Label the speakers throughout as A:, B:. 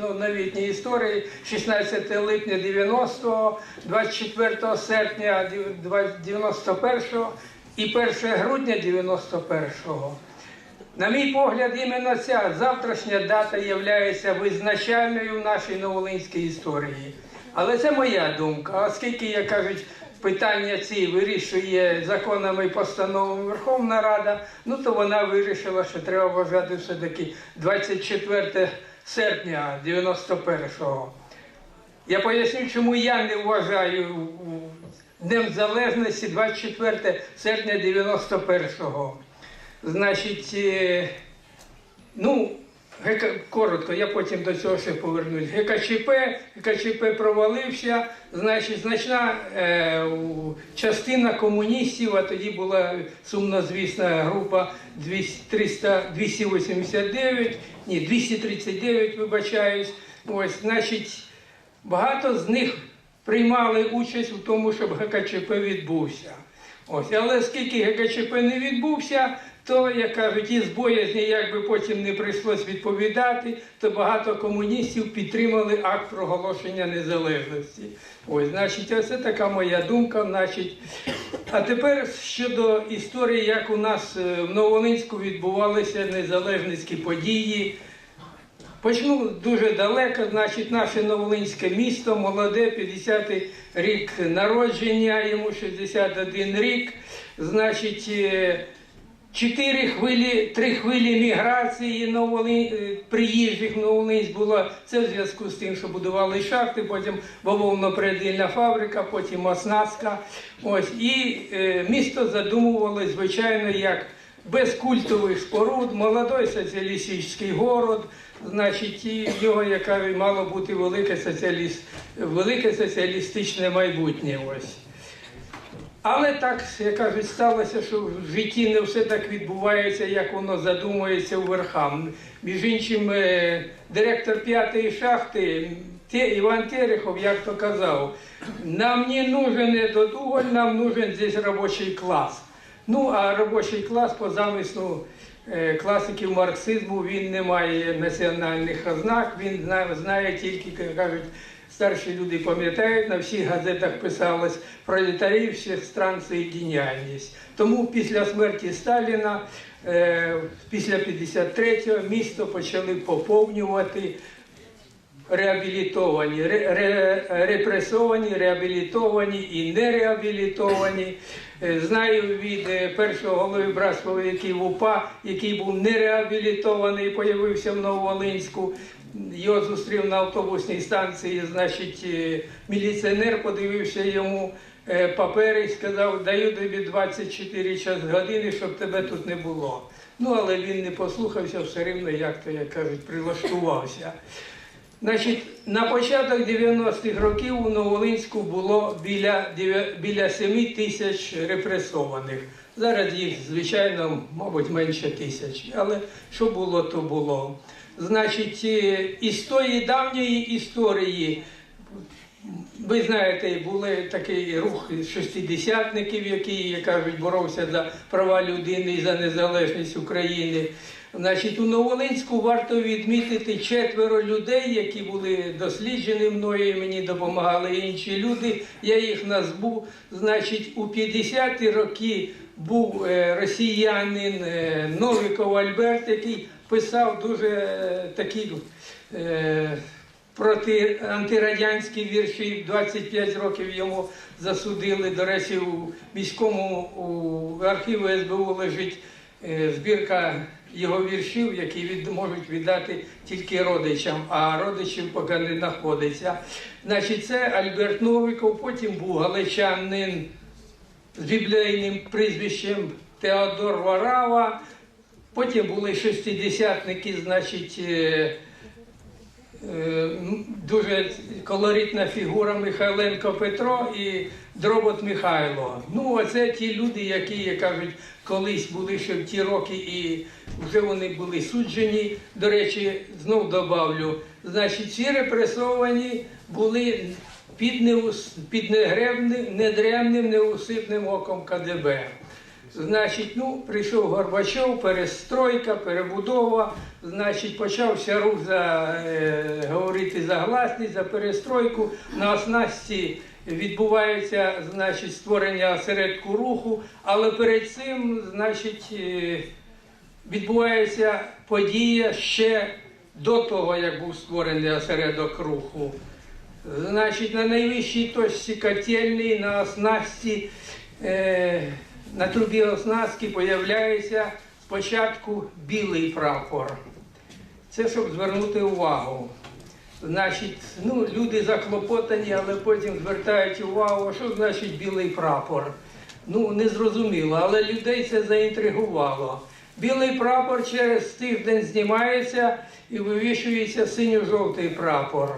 A: Ну, новітній історії 16 липня 90-го, 24 серпня 91-го і 1 грудня 91-го. На мій погляд, іменно ця завтрашня дата є визначальною в нашій новолинській історії. Але це моя думка, оскільки, як кажуть, питання ці вирішує законами і постановами Верховна Рада, ну то вона вирішила, що треба вважати все-таки 24 серпня 91-го. Я поясню, чому я не вважаю Днем Залежності 24 серпня 91-го. Значить, е, ну, коротко, я потім до цього ще повернусь. ГКЧП, ГКЧП провалився, значить, значна е, частина комуністів, а тоді була сумнозвісна група 300, 289, ні, 239, вибачаюсь. Ось, значить, багато з них приймали участь у тому, щоб ГКЧП відбувся. Ось, але оскільки ГКЧП не відбувся, то, як кажуть, із боязні, як потім не прийшлось відповідати, то багато комуністів підтримали акт проголошення незалежності. Ось, значить, ось така моя думка. Значить. А тепер щодо історії, як у нас е, в Новолинську відбувалися незалежницькі події. Почну дуже далеко, значить, наше Новолинське місто, молоде, 50-й рік народження, йому 61 рік. Значить, е, чотири хвилі, три хвилі міграції Новолин, е, приїжджих Новолинськ було. Це в зв'язку з тим, що будували шахти, потім бавовно-прядильна фабрика, потім оснастка. Ось. І е, місто задумувалось, звичайно, як без культових споруд, молодой соціалістичний город, значить, і в нього, як мало бути велике, соціаліст, велике соціалістичне майбутнє. Ось. Але так, як кажуть, сталося, що в житті не все так відбувається, як воно задумується у верхам. Між іншим, е, директор п'ятої шахти Іван Терехов, як то казав, нам не нужен этот уголь, нам нужен здесь робочий клас. Ну, а робочий клас по замислу е, класиків марксизму він не має національних ознак, він знає тільки, як кажуть, старші люди пам'ятають, на всіх газетах писалось пролетарів всіх стран соєдіняність. Тому після смерті Сталіна, е, після 53-го, місто почали поповнювати реабілітовані, ре- ре- репресовані, реабілітовані і нереабілітовані. Е, Знаю від е, першого голови братського УПА, який був нереабілітований, появився в Нововолинську. Його зустрів на автобусній станції, значить, е, міліціонер подивився йому е, папери і сказав, даю тобі 24 час години, щоб тебе тут не було. Ну, але він не послухався, все рівно, як то, як кажуть, прилаштувався. Значить, на початок 90-х років у Новолинську було біля, біля 7 тисяч репресованих. Зараз їх, звичайно, мабуть, менше тисяч. Але що було, то було. Значить, е, із тої давньої історії, ви знаєте, були такий рух шестидесятників, який, як кажуть, боровся за права людини і за незалежність України. Значить, у Новолинську варто відмітити четверо людей, які були досліджені мною, мені допомагали інші люди. Я їх назву. Значить, у 50-ті роки був е, росіянин е, Новіков Альберт, який писав дуже е, такі. е, проти антирадянські вірші 25 років йому засудили. До речі, у міському у архіву СБУ лежить е, збірка його віршів, які від, можуть віддати тільки родичам, а родичів поки не знаходиться. Значить, це Альберт Новиков, потім був галичанин з біблійним прізвищем Теодор Варава. Потім були шестидесятники, значить, е, Е, дуже колоритна фігура Михайленко Петро і Дробот Михайло. Ну, оце ті люди, які, як кажуть, колись були ще в ті роки, і вже вони були суджені. До речі, знов добавлю, значить, ці репресовані були під, неус... під негребним, недремним, неусипним оком КДБ. Значить, ну, прийшов Горбачов, перестройка, перебудова, значить, почався рух за, е, говорити за гласність, за перестройку. На оснасті відбувається значить, створення осередку руху, але перед цим, значить, е, відбувається подія ще до того, як був створений осередок руху. Значить, на найвищій точці котельні на оснасті, е, на трубі оснастки появляється спочатку білий прапор. Це щоб звернути увагу. Значить, ну, люди заклопотані, але потім звертають увагу, що значить білий прапор. Ну, не зрозуміло, але людей це заінтригувало. Білий прапор через тиждень знімається і вивішується синьо-жовтий прапор.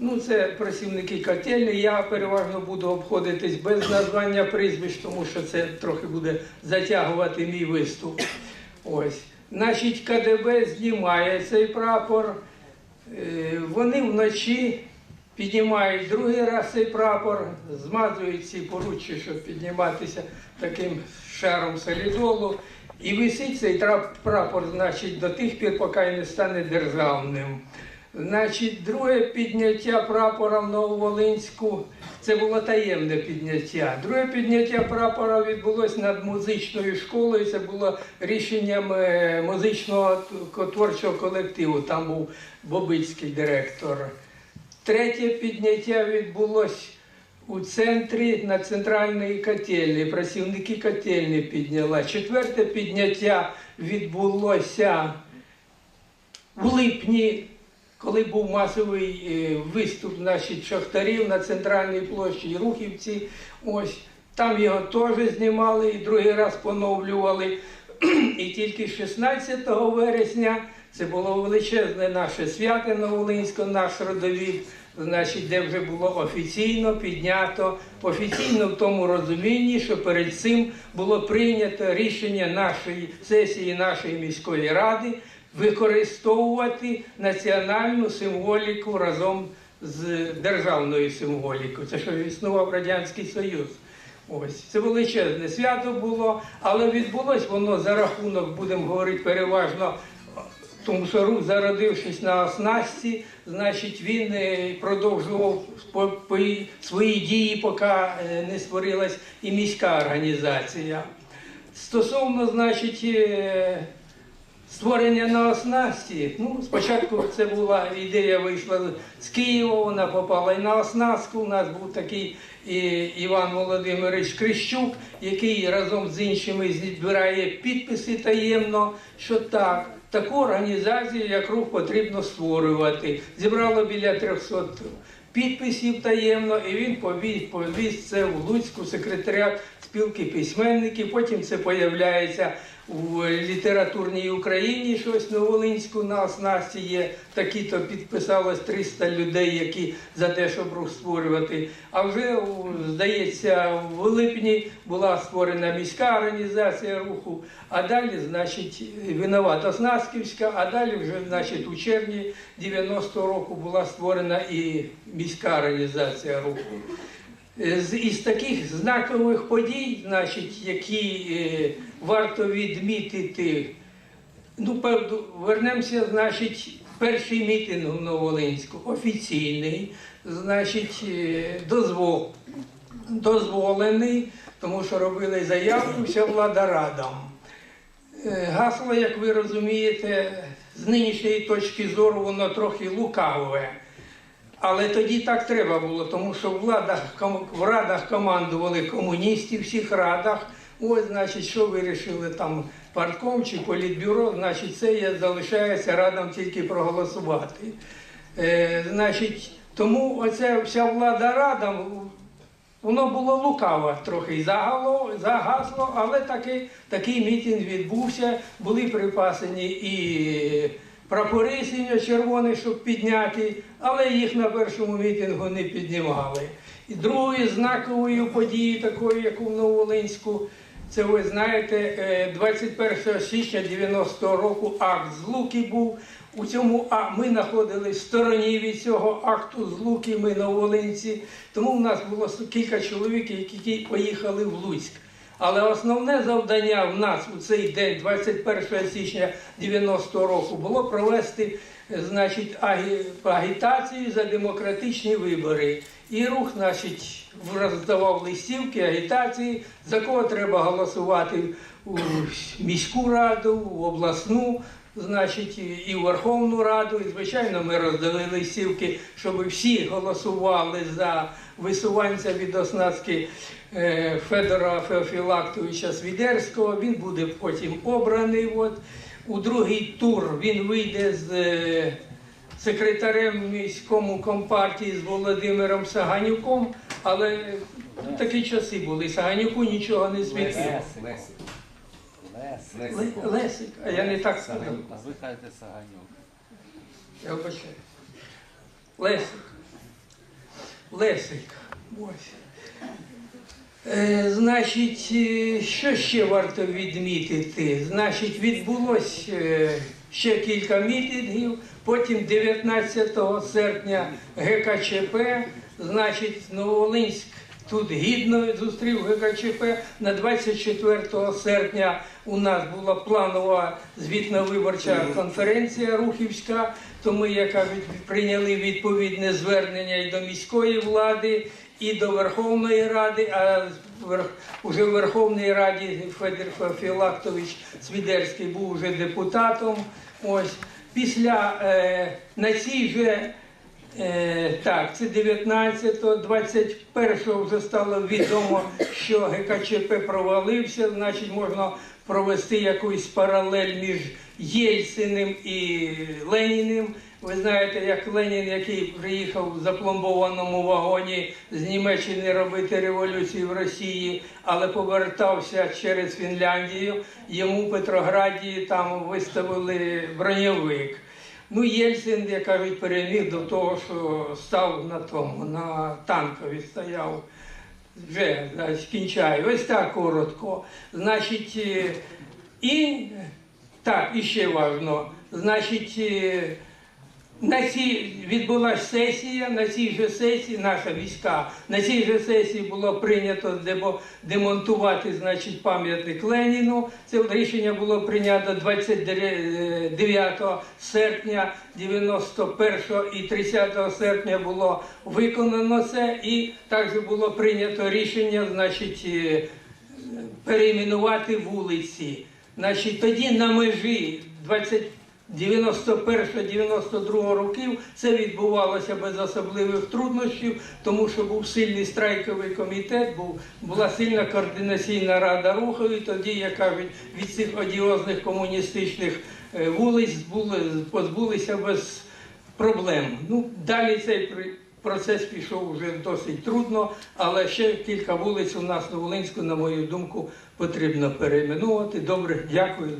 A: Ну, це працівники котельні. Я переважно буду обходитись без названня прізвищ, тому що це трохи буде затягувати мій виступ. Ось. Значить, КДБ знімає цей прапор. Е, Вони вночі піднімають другий раз цей прапор, змазують ці поруччя, щоб підніматися таким шаром солідолу. І висить цей прапор, значить, до тих пір, поки не стане державним. Значить, друге підняття прапора в Нововолинську це було таємне підняття. Друге підняття прапора відбулося над музичною школою. Це було рішенням е, музичного творчого колективу. Там був Бобицький директор. Третє підняття відбулось у центрі на центральної котельні. Працівники котельні підняла. Четверте підняття відбулося в липні, коли був масовий е, виступ значить, шахтарів на центральній площі Рухівці. Ось там його теж знімали і другий раз поновлювали. І тільки 16 вересня це було величезне наше свято Новолинське, наш родовід, значить, де вже було офіційно піднято, офіційно в тому розумінні, що перед цим було прийнято рішення нашої сесії нашої міської ради використовувати національну символіку разом з державною символікою. Це що існував Радянський Союз. Ось це величезне свято було, але відбулось воно за рахунок, будемо говорити переважно, тому що рух, зародившись на оснасті, значить він е, продовжував свої дії, поки е, не створилась і міська організація. Стосовно, значить, е, створення на оснасті. Ну, спочатку це була ідея вийшла з Києва, вона попала і на оснастку. У нас був такий Іван Володимирович Крищук, який разом з іншими збирає підписи таємно, що так. Таку організацію, як рух, потрібно створювати. Зібрало біля 300 підписів таємно, і він повіз, це в Луцьку секретаріат спілки письменників. Потім це появляється в літературній Україні, щось на Волинську на оснасті є. Такі-то підписалось 300 людей, які за те, щоб рух створювати. А вже, здається, в липні була створена міська організація руху, а далі, значить, винувата Оснастівська, а далі вже, значить, у червні 90-го року була створена і міська організація руху. З із таких знакових подій, значить, які е, варто відмітити, ну, вернемося, значить, перший мітинг у Новолинську, офіційний, значить, е, дозвол, дозволений, тому що робили заявку вся влада радам. Е, Гасло, як ви розумієте, з нинішньої точки зору воно трохи лукаве. Але тоді так треба було, тому що в, владах, в радах командували комуністи в всіх радах. Ось, значить, що вирішили там партком чи політбюро, значить, це є, залишається радам тільки проголосувати. Е, значить, тому оця вся влада радам, воно було лукаво трохи загало, загасло, але такий, такий мітинг відбувся, були припасені і прапори синьо-червоні, щоб підняти, але їх на першому мітингу не піднімали. І другою знаковою подією, такою, як у Новолинську, це ви знаєте, е, 21 січня 90-го року акт злуки був. У цьому а ми знаходились в стороні від цього акту злуки, ми новолинці. Тому в нас було кілька чоловік, які поїхали в Луцьк. Але основне завдання в нас у цей день, 21 січня 90 року, було провести е, значить, агі- агітацію за демократичні вибори. І рух, значить, роздавав листівки, агітації, за кого треба голосувати у міську раду, в обласну, значить, і- в Верховну Раду. І, звичайно, ми роздали листівки, щоб всі голосували за висуванця від Оснацьки е, Федора Феофілактовича Свідерського. Він буде потім обраний. От. У другий тур він вийде з е, секретарем міському компартії з Володимиром Саганюком, але такі часи були. Саганюку нічого не світило.
B: Лесик. Лесик.
A: А я не так сказав.
B: Ви кажете Саганюк.
A: Я вибачаю. Лесик. Лесик. Ось. Е, значить, е, що ще варто відмітити? Значить, відбулось е, ще кілька мітингів, потім 19 серпня ГКЧП, значить, Нововолинськ тут гідно зустрів ГКЧП. На 24 серпня у нас була планова звітно-виборча конференція Рухівська, то ми, як кажуть, прийняли відповідне звернення і до міської влади, і до Верховної Ради, а уже в Верховній Раді Федір Філактович Свідерський був уже депутатом. Ось після е, на цій же так, це 19-го, 21-го вже стало відомо, що ГКЧП провалився, значить можна провести якусь паралель між Єльциним і Леніним. Ви знаєте, як Ленін, який приїхав в запломбованому вагоні з Німеччини робити революцію в Росії, але повертався через Фінляндію. Йому в Петрограді там виставили броньовик. Ну, Єльцин, як кажуть, переміг до того, що став на тому, на танкові стояв. Вже значить, кінчаю. Ось так коротко. Значить, і так, і ще важно. Значить, на цій відбулася сесія, на цій же сесії, наша війська, на цій же сесії було прийнято демонтувати значить, пам'ятник Леніну. Це рішення було прийнято 29 серпня 91 і 30 серпня було виконано це, і також було прийнято рішення, значить, е, перейменувати вулиці. Значить, тоді на межі 20 91-92 років це відбувалося без особливих труднощів, тому що був сильний страйковий комітет, був, була сильна координаційна рада руху, і тоді, як кажуть, від цих одіозних комуністичних е, вулиць були, позбулися без проблем. Ну, далі цей процес пішов вже досить трудно, але ще кілька вулиць у нас на Волинську, на мою думку, потрібно перейменувати. Добре, дякую.